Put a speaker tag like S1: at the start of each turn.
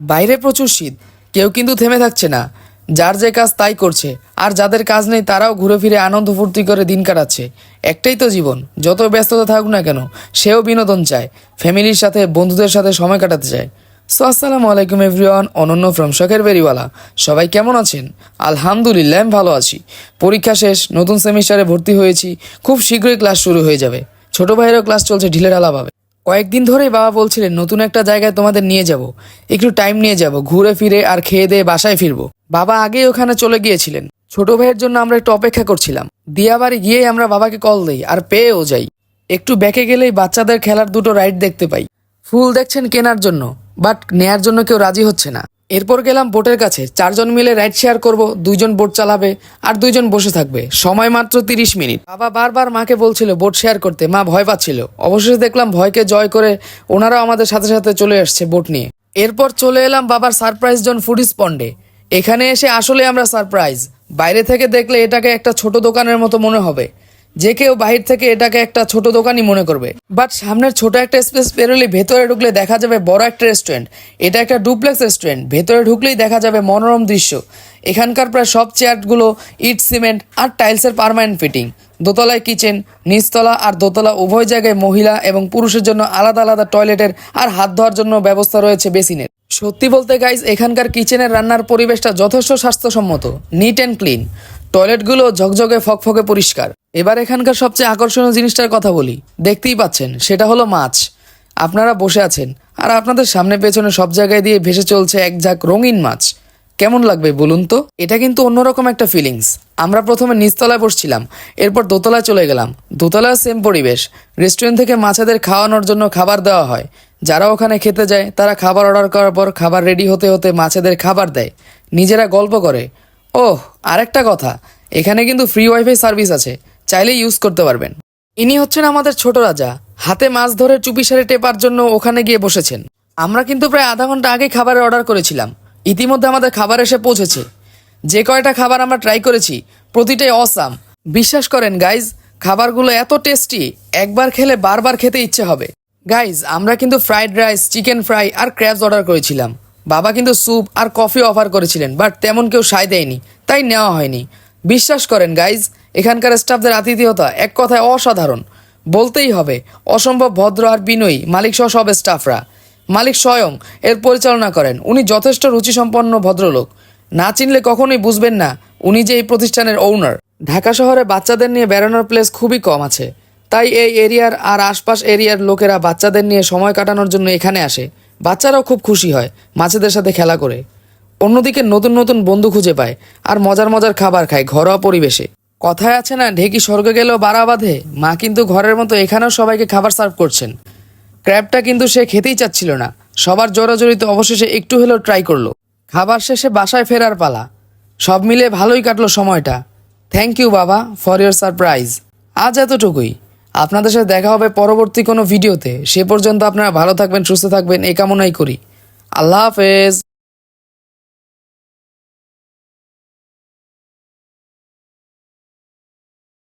S1: বাইরে প্রচুর শীত। কেউ কিন্তু থেমে থাকছে না। যার যে কাজ তাই করছে। আর যাদের কাজ নেই, তারাও ঘুরে ফিরে আনন্দ ফুর্তি করে দিন কাটাচ্ছে। একটাই তো জীবন। যত ব্যস্ততা থাকুক না কেন, সেও বিনোদন চায়। ফ্যামিলির সাথে, বন্ধুদের সাথে সময় কাটাতে চায়। সো, আসসালামু আলাইকুম, এভরিওয়ান। অনন্য ফ্রম শখের বেরিওয়ালা সবাই কেমন আছেন? আলহামদুলিল্লাহ, আমি ভালো আছি। পরীক্ষা শেষ, নতুন সেমিস্টারে ভর্তি হয়েছি। খুব শীঘ্রই ক্লাস শুরু হয়ে যাবে। ছোট ভাইয়েরও ক্লাস চলছে ঢিলেঢালাভাবে কয়েকদিন ধরেই বাবা বলছিলেন, নতুন একটা জায়গায় তোমাদের নিয়ে যাব। একটু টাইম নিয়ে যাব, ঘুরে ফিরে আর খেয়ে দিয়ে বাসায় ফিরবো। বাবা আগেই ওখানে চলে গিয়েছিলেন। ছোট ভাইয়ের জন্য আমরা একটু অপেক্ষা করছিলাম। দিয়াবাড়ি গিয়েই আমরা বাবাকে কল দিই আর পেয়েও যাই। একটু ব্যাকে গেলেই বাচ্চাদের খেলার দুটো রাইড দেখতে পাই। ফুল দেখছেন কেনার জন্য, বাট নেয়ার জন্য কেউ রাজি হচ্ছে না। এরপর গেলাম বোটের কাছে। চারজন মিলে রাইড শেয়ার করব, দুইজন বোট চালাবে আর দুইজন বসে থাকবে। সময় মাত্র তিরিশ মিনিট। বাবা বারবার মাকে বলছিল বোট শেয়ার করতে। মা ভয় পাচ্ছিল। অবশেষে দেখলাম ভয়কে জয় করে ওনারাও আমাদের সাথে সাথে চলে আসছে বোট নিয়ে। এরপর চলে এলাম বাবার সারপ্রাইজ জন ফুড স্পন্ডে এখানে এসে আসলে আমরা সারপ্রাইজ। বাইরে থেকে দেখলে এটাকে একটা ছোট দোকানের মতো মনে হবে। যে কেউ বাহির থেকে এটাকে একটা ছোট দোকানই মনে করবে। বাট সামনের ছোট একটা স্পেস পেরোলে ভেতরে ঢুকলে দেখা যাবে বড় একটা রেস্টুরেন্ট। এটা একটা ডুপ্লেক্স রেস্টুরেন্ট। ভেতরে ঢুকলেই দেখা যাবে মনোরম দৃশ্য। এখানকার প্রায় সব চেয়ারগুলো ইট, সিমেন্ট আর টাইলসের পারমানেন্ট ফিটিং। দোতলায় কিচেন, নিচতলা আর দোতলা উভয় জায়গায় মহিলা এবং পুরুষের জন্য আলাদা আলাদা টয়লেটের আর হাত ধোয়ার জন্য ব্যবস্থা রয়েছে বেসিনের। সত্যি বলতে গাইজ এখানকার কিচেনের রান্নার পরিবেশটা যথেষ্ট স্বাস্থ্যসম্মত নিট অ্যান্ড ক্লিন টয়লেটগুলো ঝকঝকে ফকফকে পরিষ্কার। এবার এখানকার সবচেয়ে আকর্ষণীয় জিনিসটার কথা বলি। দেখতেই পাচ্ছেন, সেটা হলো মাছ। আপনারা বসে আছেন, আর আপনাদের সামনে পেছনে সব জায়গায় দিয়ে ভেসে চলছে এক ঝাঁক রঙিন মাছ। কেমন লাগবে বলুন তো? এটা কিন্তু অন্যরকম একটা ফিলিংস আমরা প্রথমে নিচতলায় বসছিলাম, এরপর দোতলায় চলে গেলাম। দোতলায় সেম পরিবেশ। রেস্টুরেন্ট থেকে মাছেদের খাওয়ানোর জন্য খাবার দেওয়া হয়। যারা ওখানে খেতে যায়, তারা খাবার অর্ডার করার পর খাবার রেডি হতে হতে মাছেদের খাবার দেয়। নিজেরা গল্প করে। ওহ, আরেকটা কথা। এখানে কিন্তু ফ্রি ওয়াইফাই সার্ভিস আছে। চাইলেই ইউজ করতে পারবেন। ইনি হচ্ছেন আমাদের ছোট রাজা। হাতে মাছ ধরে চুপিসারে টেপার জন্য ওখানে গিয়ে বসেছেন। আমরা কিন্তু প্রায় আধা ঘণ্টা আগে খাবারের অর্ডার করেছিলাম। ইতিমধ্যে আমাদের খাবার এসে পৌঁছেছে। যে কয়টা খাবার আমরা ট্রাই করেছি, প্রতিটাই অসাম বিশ্বাস করেন গাইজ খাবারগুলো এত টেস্টি একবার খেলে বারবার খেতে ইচ্ছে হবে। গাইজ আমরা কিন্তু ফ্রাইড রাইস চিকেন ফ্রাই আর ক্র্যাবস অর্ডার করেছিলাম। বাবা কিন্তু স্যুপ আর কফি অফার করেছিলেন বাট তেমন কেউ সায় দেয়নি, তাই নেওয়া হয়নি। বিশ্বাস করেন গাইজ এখানকার স্টাফদের আতিথেয়তা এক কথায় অসাধারণ। বলতেই হবে, অসম্ভব ভদ্র আর বিনয়ী, মালিক সহ সব স্টাফরা মালিক স্বয়ং, এর পরিচালনা করেন, উনি যথেষ্ট রুচিসম্পন্ন ভদ্রলোক। না চিনলে কখনোই বুঝবেন না, উনি যে এই প্রতিষ্ঠানের ওনার ঢাকা শহরে বাচ্চাদের নিয়ে বেড়ানোর প্লেস খুবই কম আছে। তাই এই এরিয়ার আর আশপাশ এরিয়ার লোকেরা বাচ্চাদের নিয়ে সময় কাটানোর জন্য এখানে আসে। বাচ্চারাও খুব খুশি হয়, মাছেদের সাথে খেলা করে। অন্যদিকে নতুন নতুন বন্ধু খুঁজে পায় আর মজার মজার খাবার খায় ঘরোয়া পরিবেশে। কথায় আছে না, ঢেকি স্বর্গে গেলেও বাড়া বাঁধে। মা কিন্তু ঘরের মতো এখানেও সবাইকে খাবার সার্ভ করছেন। ক্র্যাবটা কিন্তু সে খেতেই চাচ্ছিল না। সবার জোরাজোরিতে অবশেষে একটু হলেও ট্রাই করল। খাবার শেষে বাসায় ফেরার পালা। সব মিলে ভালোই কাটলো সময়টা। থ্যাংক ইউ বাবা ফর ইয়োর সারপ্রাইজ। আজ এতটুকুই। আপনাদের সাথে দেখা হবে পরবর্তী কোনো ভিডিওতে। সে পর্যন্ত আপনারা ভালো থাকবেন, সুস্থ থাকবেন, এই কামনাই করি। আল্লাহ হাফেজ।